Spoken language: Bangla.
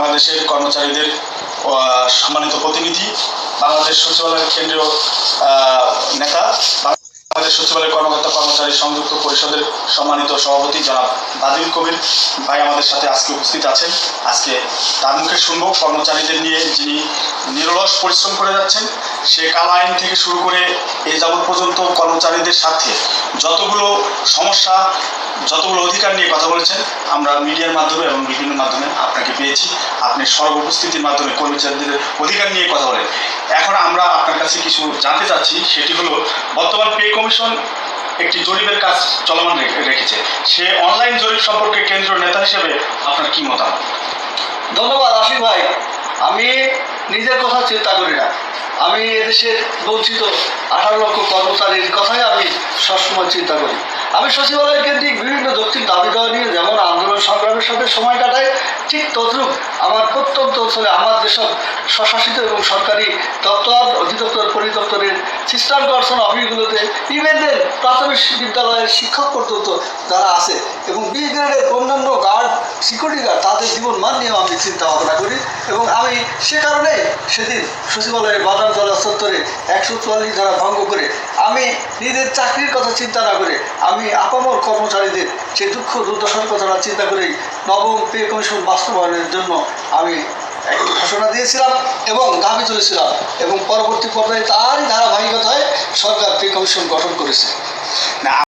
বাংলাদেশের কর্মচারীদের সম্মানিত প্রতিনিধি বাংলাদেশ সচিবালয়ের কেন্দ্রীয় নেতা কর্মচারী সংযুক্ত পরিষদের সম্মানিত সভাপতি জনাব বাদিল কবির ভাই আমাদের সাথে আজকে উপস্থিত আছেন। আজকে তার মুখে শুনব। কর্মচারীদের নিয়ে যিনি নিরলস পরিশ্রম করে যাচ্ছেন, সে কালা আইন থেকে শুরু করে এই যাবৎ পর্যন্ত কর্মচারীদের স্বার্থে যতগুলো সমস্যা, যতগুলো অধিকার নিয়ে কথা বলেছেন, আমরা মিডিয়ার মাধ্যমে এবং বিভিন্ন মাধ্যমে আপনাকে পেয়েছি। আপনি সর্ব উপস্থিতির মাধ্যমে কর্মচারীদের অধিকার নিয়ে কথা বলেন। এখন আমরা আপনার কাছে কিছু জানতে চাচ্ছি, সেটি হলো বর্তমান পে কমিশন একটি জরিপের কাজ চলমান রেখেছে। সে অনলাইন জরিপ সম্পর্কে কেন্দ্রীয় নেতা হিসেবে আপনার কি মতামত? ধন্যবাদ, আশিক ভাই। আমি নিজের কথা চিন্তা করি না। আমি এদেশের বঞ্চিত আঠারো লক্ষ কর্মচারীর কথাই আমি সবসময় চিন্তা করি। আমি সচিবালয় কেন্দ্রিক বিভিন্ন যৌক্তিক দাবি দেওয়া নিয়ে যেমন আন্দোলন সংগ্রামের সাথে সময় কাটাই, ঠিক তদ্রুপ আমার প্রত্যন্ত অঞ্চলে আমার যেসব স্বশাসিত এবং সরকারি দপ্তর, অধিদপ্তর পরিদপ্তরের সিস্টার পার্সন অফিসগুলোতে ইভেন দেন প্রাথমিক বিদ্যালয়ের শিক্ষক পর্যন্ত যারা আছে এবং বি গ্রেডের অন্যান্য গার্ড সিকিউরিটি গার্ড তাদের জীবন মান নিয়েও আমি চিন্তা ভাবনা করি এবং আমি সে কারণে সেদিন সচিবালয়ের বাদাম জলা চত্বরে একশো চুয়াল্লিশ ধারা ভঙ্গ করে আমি নিজের চাকরির কথা চিন্তা না করে আমি আপামর কর্মচারীদের সেই দুঃখ দুর্দশার কথাটা চিন্তা করেই নবম পে কমিশন বাস্তবায়নের জন্য আমি ঘোষণা দিয়েছিলাম এবং দাবি তুলেছিলাম এবং পরবর্তী পর্যায়ে তারই ধারাবাহিকতায় সরকার প্রি কমিশন গঠন করেছে।